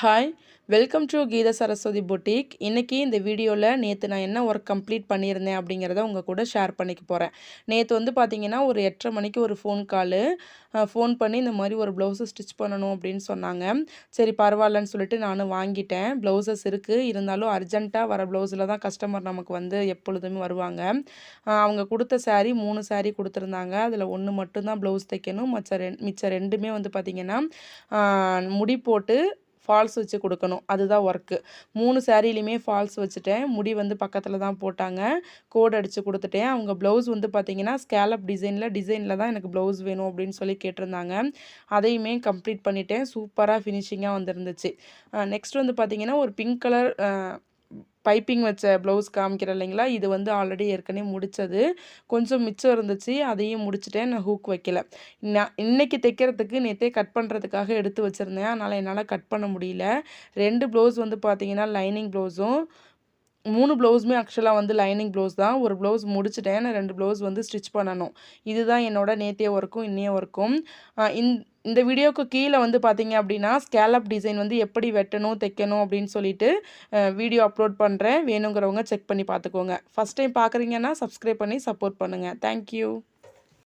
Hi welcome to Geetha Saraswati boutique இன்றைக்கி இந்த வீடியோவில் நேற்று நான் என்ன ஒர்க் கம்ப்ளீட் பண்ணியிருந்தேன் அப்படிங்கிறத உங்கள் கூட ஷேர் பண்ணிக்க போகிறேன் நேற்று வந்து பார்த்திங்கன்னா ஒரு எட்டரை மணிக்கு ஒரு ஃபோன் காலு ஃபோன் பண்ணி இந்த மாதிரி ஒரு ப்ளவுஸு ஸ்டிச் பண்ணணும் அப்படின்னு சொன்னாங்க. சரி பரவாயில்லன்னு சொல்லிட்டு நானும் வாங்கிட்டேன். ப்ளவுசஸ் இருக்குது இருந்தாலும் அர்ஜென்ட்டாக வர ப்ளவுஸில் தான் கஸ்டமர் நமக்கு வந்து எப்பொழுதுமே வருவாங்க. அவங்க கொடுத்த சாரீ மூணு சாரீ கொடுத்துருந்தாங்க. அதில் ஒன்று மட்டும்தான் ப்ளவுஸ் தைக்கணும். மச்ச ரெ மிச்சம் ரெண்டுமே வந்து பார்த்திங்கன்னா முடி போட்டு ஃபால்ஸ் வச்சு கொடுக்கணும். அதுதான் ஒர்க்கு மூணு சேரீலையுமே ஃபால்ஸ் வச்சுட்டேன். முடி வந்து பக்கத்தில் தான் போட்டாங்க. கோட் அடித்து கொடுத்துட்டேன். அவங்க ப்ளவுஸ் வந்து பார்த்திங்கன்னா ஸ்கேலப் டிசைனில் டிசைனில் தான் எனக்கு ப்ளவுஸ் வேணும் அப்படின்னு சொல்லி கேட்டிருந்தாங்க. அதையுமே கம்ப்ளீட் பண்ணிவிட்டேன் சூப்பராக ஃபினிஷிங்காக வந்துருந்துச்சு. நெக்ஸ்ட் வந்து பார்த்திங்கன்னா ஒரு பிங்க் கலர் பைப்பிங் வச்ச ப்ளவுஸ் காமிக்கிறேன் இல்லைங்களா? இது வந்து ஆல்ரெடி ஏற்கனவே முடித்தது கொஞ்சம் மிச்சம் இருந்துச்சு. அதையும் முடிச்சுட்டேன். நான் ஹூக் வைக்கல. நான் இன்றைக்கி தைக்கிறதுக்கு நேற்றே கட் பண்ணுறதுக்காக எடுத்து வச்சுருந்தேன். அதனால் என்னால் கட் பண்ண முடியல. ரெண்டு ப்ளவுஸ் வந்து பார்த்திங்கன்னா லைனிங் ப்ளவுஸும் மூணு ப்ளவுஸுமே ஆக்சுவலாக வந்து லைனிங் ப்ளவுஸ் தான். ஒரு ப்ளவுஸ் முடிச்சுட்டேன். ரெண்டு ப்ளவுஸ் வந்து ஸ்டிச் பண்ணணும். இதுதான் என்னோட நேத்திய ஒர்க்கும் இன்னைய ஒர்க்கும் இந் இந்த வீடியோவுக்கு கீழே வந்து பார்த்தீங்க அப்படின்னா ஸ்கேலப் டிசைன் வந்து எப்படி வெட்டணும் தைக்கணும் அப்படின்னு சொல்லிட்டு வீடியோ அப்லோட் பண்ணுறேன் வேணுங்கிறவங்க செக் பண்ணி பார்த்துக்கோங்க ஃபஸ்ட் டைம் பார்க்குறீங்கன்னா சப்ஸ்கிரைப் பண்ணி சப்போர்ட் பண்ணுங்கள் தேங்க்யூ